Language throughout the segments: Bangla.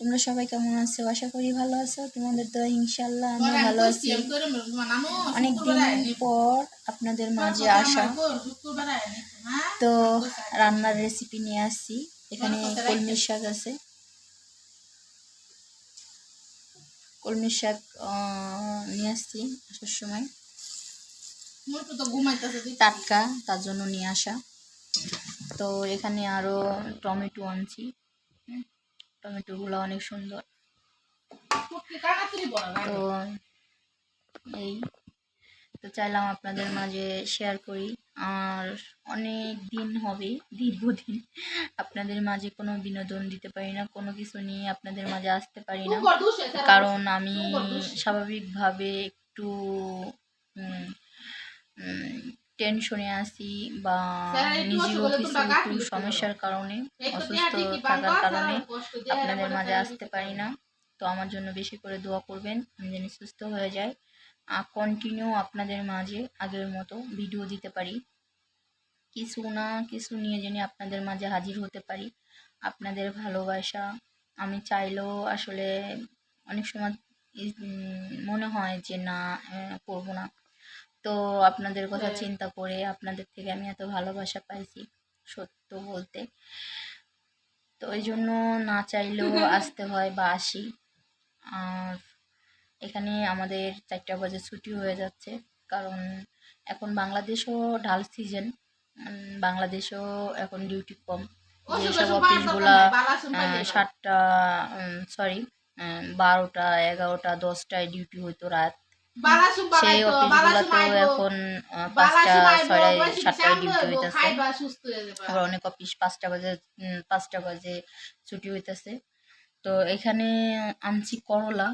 তোমরা সবাই কেমন আছো? আশা করি ভালো আছো। তোমাদের তো ইনশাল্লাহ আমি ভালো আছি। অনেকদিন পর আপনাদের মাঝে আসা। তো রান্নার রেসিপি নিয়ে আসছি। এখানে কলমির শাক আছে। কলমির শাক নিয়ে আসছি আসার সময়। টাটকা তার জন্য নিয়ে আসা। তো এখানে আরও টমেটো আনছি। টমেটোগুলো অনেক সুন্দর। তো এই, তো চাইলাম আপনাদের মাঝে শেয়ার করি। আর অনেক দিন হবে, দীর্ঘদিন আপনাদের মাঝে কোনো বিনোদন দিতে পারি না, কোনো কিছু নিয়ে আপনাদের মাঝে আসতে পারি না। কারণ আমি স্বাভাবিকভাবে একটু টেনশনে আসি বা নিজেও কিছু একটু সমস্যার কারণে অসুস্থ থাকার কারণে আপনাদের মাঝে আসতে পারি না। তো আমার জন্য বেশি করে দোয়া করবেন আমি যেন সুস্থ হয়ে যাই আর কন্টিনিউ আপনাদের মাঝে আগের মতো ভিডিও দিতে পারি। কিছু না কিছু নিয়ে যেন আপনাদের মাঝে হাজির হতে পারি। আপনাদের ভালোবাসা আমি চাইলেও আসলে অনেক সময় মনে হয় যে না করব না। তো আপনাদের কথা চিন্তা করে আপনাদের থেকে আমি এত ভালোবাসা পাইছি সত্য বলতে। তো ওই জন্য না চাইলেও আসতে হয় বা আসি। আর এখানে আমাদের চারটা বাজে ছুটি হয়ে যাচ্ছে কারণ এখন বাংলাদেশও ঢাল সিজন বাংলাদেশেও এখন ডিউটি কম। যেসব অফিসগুলা সাতটা সরি বারোটা এগারোটা দশটায় ডিউটি হইতো রাত। সেই অফিসগুলোতেও এখন পাঁচটা ছয় সাতটায় ডিউটি হইতেছে। আবার অনেক অফিস পাঁচটা বাজে পাঁচটা বাজে ছুটি হইতেছে। তো এখানে আনছি করলা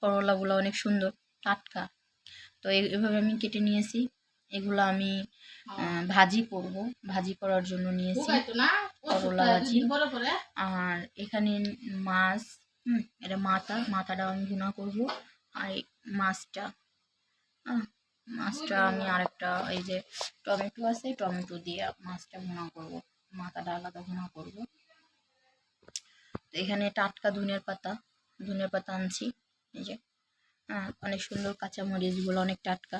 করলাগুলো অনেক সুন্দর টাটকা। তো এই- এভাবে আমি কেটে নিয়েছি। এগুলো আমি ভাজি করব ভাজি করার জন্য নিয়েছি করলা ভাজি। আর এখানে মাছ হুম এটা মাথা মাথাটা আমি ভুনা করব। আর এই মাছটা মাছটা আমি আরেকটা এই যে টমেটো আছে টমেটো দিয়ে মাছটা ভুনা করব। মাথাটা আলাদা ভুনা করব। তো এখানে টাটকা ধনিয়ার পাতা ধনিয়ার পাতা আনছি। এই যে হ্যাঁ অনেক সুন্দর কাঁচামরিচগুলো অনেক টাটকা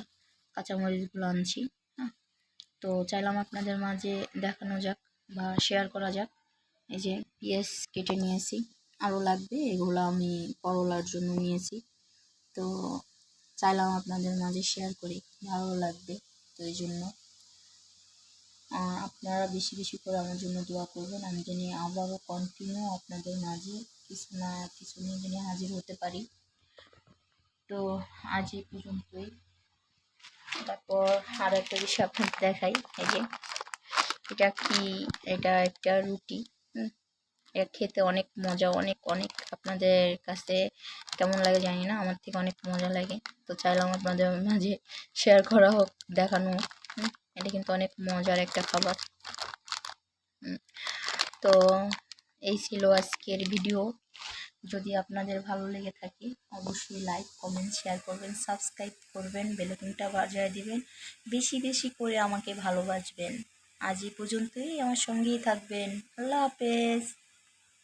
কাঁচামরিচগুলো আনছি। হ্যাঁ তো চাইলাম আপনাদের মাঝে দেখানো যাক বা শেয়ার করা যাক। এই যে পেঁয়াজ কেটে নিয়েছি। আরও লাগবে এগুলো আমি করলার জন্য নিয়েছি। তো চাইলাম আপনাদের মাঝে শেয়ার করি ভালো লাগবে, তো এই জন্য। আপনারা বেশি বেশি করে আমার জন্য দোয়া করবেন, আমি জানি আবারও কন্টিনিউ আপনাদের মাঝে কিছু না কিছু নিয়ে জানি হাজির হতে পারি। তো আজ এই পর্যন্তই। তারপর আর একটা বিষয় আপনাদের দেখাই, এই যে, এটা কি, এটা একটা রুটি, হুম? এটা খেতে অনেক মজা, অনেক অনেক আপনাদের কাছে কেমন লাগে জানি না, আমার থেকে অনেক মজা লাগে। তো চাইলাম আপনাদের মাঝে শেয়ার করা হোক, দেখানো এটা কিন্তু অনেক মজার একটা খাবার। তো এই ছিল আজকের ভিডিও যদি আপনাদের ভালো লেগে থাকে, অবশ্যই লাইক কমেন্ট শেয়ার করবেন সাবস্ক্রাইব করবেন বেলকনটা বাজায় দিবেন, বেশি বেশি করে আমাকে ভালোবাসবেন। আজ এই পর্যন্তই, আমার সঙ্গেই থাকবেন। আল্লাহ হাফেজ।